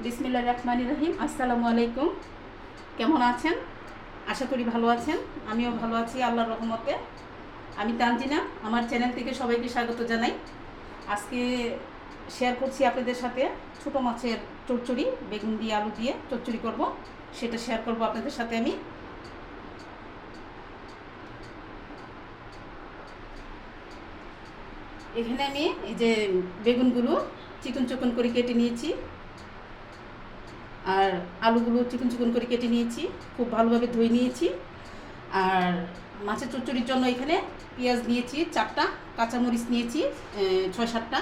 বিসমিল্লা রহমান রহিম। আসসালামু আলাইকুম। কেমন আছেন? আশা করি ভালো আছেন। আমিও ভালো আছি আল্লাহর রহমতে। আমি তানজিনা, আমার চ্যানেল থেকে সবাইকে স্বাগত জানাই। আজকে শেয়ার করছি আপনাদের সাথে ছোটো মাছের চচ্চড়ি, বেগুন দিয়ে আলু দিয়ে চচ্চড়ি করব। সেটা শেয়ার করব আপনাদের সাথে আমি। এখানে আমি এই যে বেগুনগুলো চিকন চিকন করে কেটে নিয়েছি। আর আলুগুলো চিকন চিকন করে কেটে নিয়েছি, খুব ভালোভাবে ধুয়ে নিয়েছি। আর মাছের চচ্চড়ির জন্য এখানে পেঁয়াজ নিয়েছি, চারটা, কাঁচামরিচ নিয়েছি ছয়, সাতটা।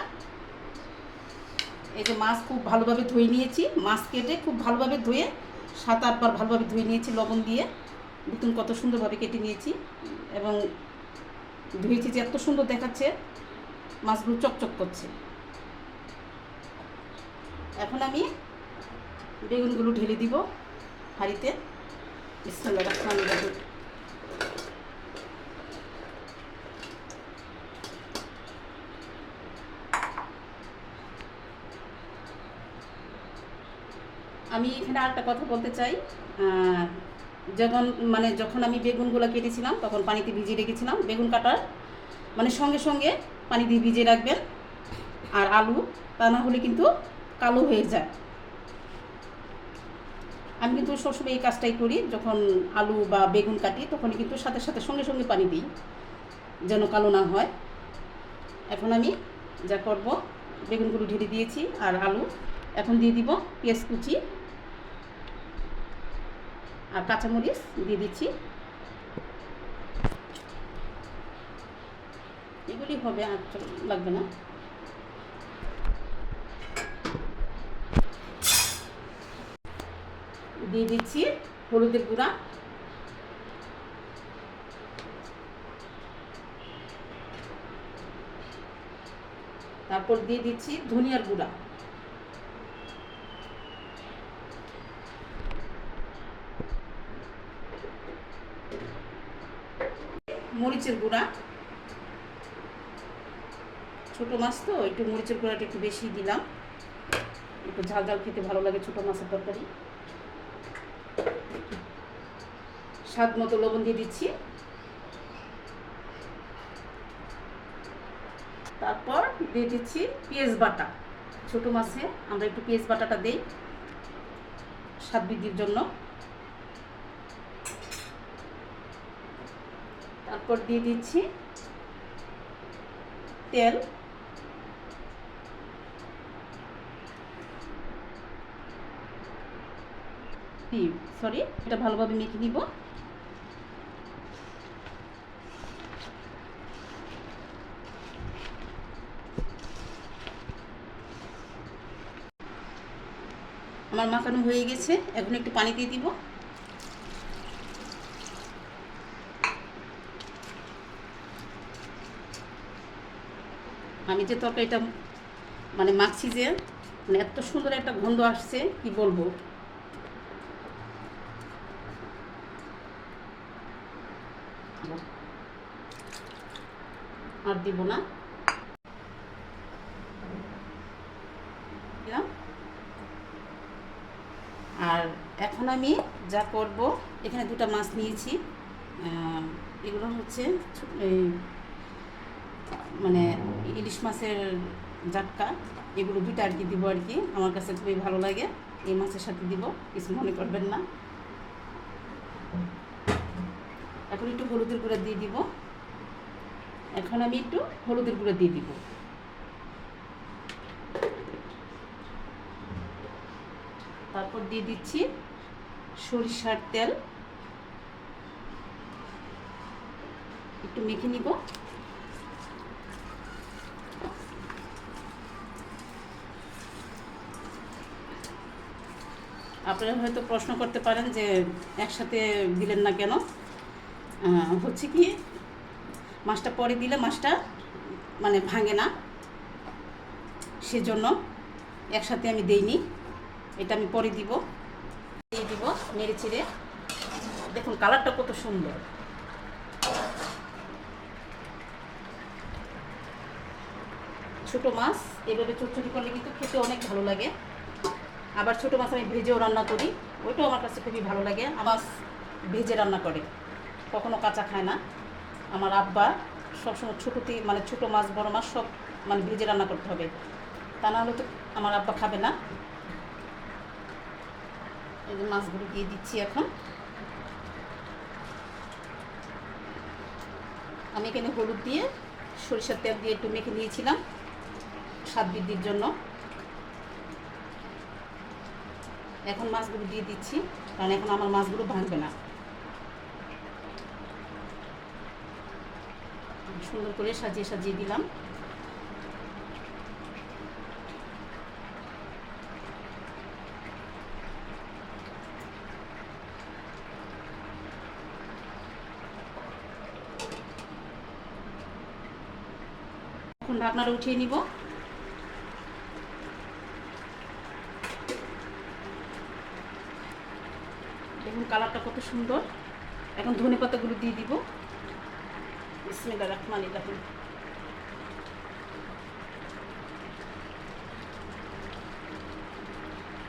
এই যে মাছ খুব ভালোভাবে ধুয়ে নিয়েছি, মাছ কেটে খুব ভালোভাবে ধুয়ে, সাত আটবার ভালোভাবে ধুয়ে নিয়েছি লবণ দিয়ে। দেখুন কত সুন্দরভাবে কেটে নিয়েছি এবং ধুয়েছি যে এত সুন্দর দেখাচ্ছে, মাছগুলো চকচক করছে। এখন আমি বেগুনগুলো ঢেলে দিব হাঁড়িতে। আমি এখানে আরেকটা কথা বলতে চাই। যখন মানে যখন আমি বেগুনগুলো কেটেছিলাম, তখন পানিতে ভিজিয়ে রেখেছিলাম, বেগুন কাটার। মানে সঙ্গে সঙ্গে পানি দিয়ে ভিজিয়ে রাখবেন। আর আলু, তা না হলে কিন্তু কালো হয়ে যায়। আমি কিন্তু সবসময় এই কাজটাই করি, যখন আলু বা বেগুন কাটি, তখনই কিন্তু সাথে সাথে সঙ্গে সঙ্গে পানি দিই, যেন কালো না হয়। এখন আমি যা করব, বেগুনগুলো ঢেলে দিয়েছি আর আলু। এখন দিয়ে দিব পেঁয়াজ কুচি আর কাঁচামরিচ দিয়ে দিচ্ছি। এগুলি হবে আর লাগবে না। দিয়ে দিচ্ছি হলুদের গুঁড়া। তারপর দিয়ে দিচ্ছি ধনিয়ার গুঁড়া। মরিচের গুঁড়া। ছোট মাছ তো, একটু মরিচের গুঁড়াটা একটু বেশি দিলাম। একটু ঝাল ঝাল খেতে ভালো লাগে ছোট মাছের তরকারি। স্বাদ মতো লবণ দিয়ে দিচ্ছি। তারপর দিয়ে দিচ্ছি পেঁয়াজ বাটা। ছোট মাছে আমরা একটু পেঁয়াজ বাটাটা দেই স্বাদ বৃদ্ধির জন্য। তারপর দিয়ে দিচ্ছি তেল। সরি এটা ভালোভাবে মেখে নিব। আমার মাখানো হয়ে গেছে। এখন একটু পানি দিয়ে দিব। আমি যে তরকারিটা মানে মাখছি যে মানে এত সুন্দর একটা গন্ধ আসছে, কি বলব? আর দিব না দিলাম। আর এখন আমি যা করব, এখানে দুটো মাছ নিয়েছি। এগুলো হচ্ছে মানে ইলিশ মাছের জাটকা এগুলো দুটো আর কি দিব আর কি। আমার কাছে খুবই ভালো লাগে। এই মাছের সাথে দিব, কিছু মনে করবেন না। এখন একটু হলুদের গুঁড়া দিয়ে দিব। এখন আমি একটু হলুদের গুঁড়া দিয়ে দিব। তারপর দিয়ে দিচ্ছি সরিষার তেল। একটু মেখে নিব। আপনারা হয়তো প্রশ্ন করতে পারেন যে একসাথে দিলেন না কেন? হচ্ছে কি, মাছটা পরে দিলে মাছটা মানে ভাঙে না। সেজন্য একসাথে আমি দেইনি। এটা আমি পরে দিব। দিব, নেড়ে চেড়ে। দেখুন, কালারটা কত সুন্দর। ছোট মাছ, এভাবে চচ্চড়ি করলে কিন্তু খেতে অনেক ভালো লাগে। আবার ছোটো মাছ আমি ভেজেও রান্না করি, ওইটাও আমার কাছে খুবই ভালো লাগে। আমার ভেজে রান্না করে, কখনো কাঁচা খায় না। আমার আব্বা সবসময় ছোটোতে মানে ছোটো মাছ, বড় মাছ সব মানে ভেজে রান্না করতে হবে। তা না হলে তো আমার আব্বা খাবে না। এই মাছগুলো দিয়ে দিচ্ছি এখন। আমি এখানে হলুদ দিয়ে সরিষার তেল দিয়ে একটু মেখে নিয়েছিলাম স্বাদ বৃদ্ধির জন্য। এখন মাছগুলো দিয়ে দিচ্ছি, কারণ এখন আমার মাছগুলো ভাঙবে না। সুন্দর করে সাজিয়ে সাজিয়ে দিলাম। এখন ঢাকনাটা উঠিয়ে নিব। দেখুন কালারটা কত সুন্দর। এখন ধনে পাতাগুলো দিয়ে দিব। বিসমিল্লাহ রহমান রাহিম।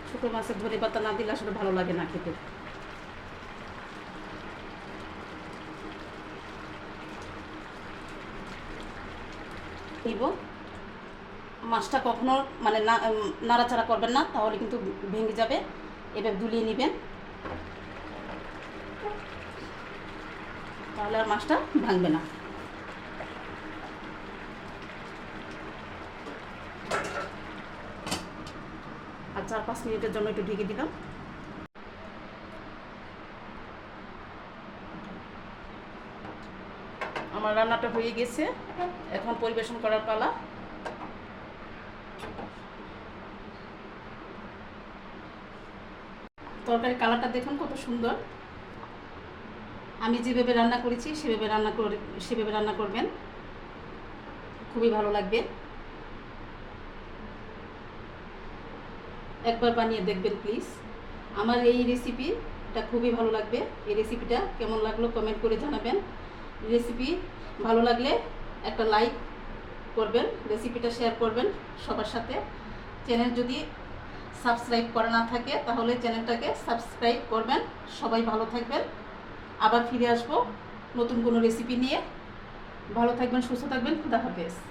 ছোটো মাছের ধনে পাতা না দিলে আসলে ভালো লাগে না খেতে। নিব মাছটা কখনো মানে নাড়াচাড়া করবেন না, তাহলে কিন্তু ভেঙে যাবে। এবার দুলিয়ে নেবেন। তাহলে আর মাছটা ভাঙবে না। আর চার পাঁচ মিনিটের জন্য একটু ঢেকে দিলাম। আমার রান্নাটা হয়ে গেছে। এখন পরিবেশন করার পালা। তরকারি কালারটা দেখুন কত সুন্দর। আমি যেভাবে রান্না করেছি, সেভাবে রান্না করে, সেভাবে রান্না করবেন। খুবই ভালো লাগবে। একবার বানিয়ে দেখবেন, প্লিজ। আমার এই রেসিপিটা খুবই ভালো লাগবে। এই রেসিপিটা কেমন লাগল কমেন্ট করে জানাবেন। রেসিপি ভালো লাগলে একটা লাইক করবেন রেসিপিটা শেয়ার করবেন সবার সাথে। চ্যানেল যদি সাবস্ক্রাইব করা না থাকে, তাহলে চ্যানেলটাকে সাবস্ক্রাইব করবেন। সবাই ভালো থাকবেন। আবার ফিরে আসব নতুন কোনো রেসিপি নিয়ে। ভালো থাকবেন, সুস্থ থাকবেন। খুদা হাফেজ।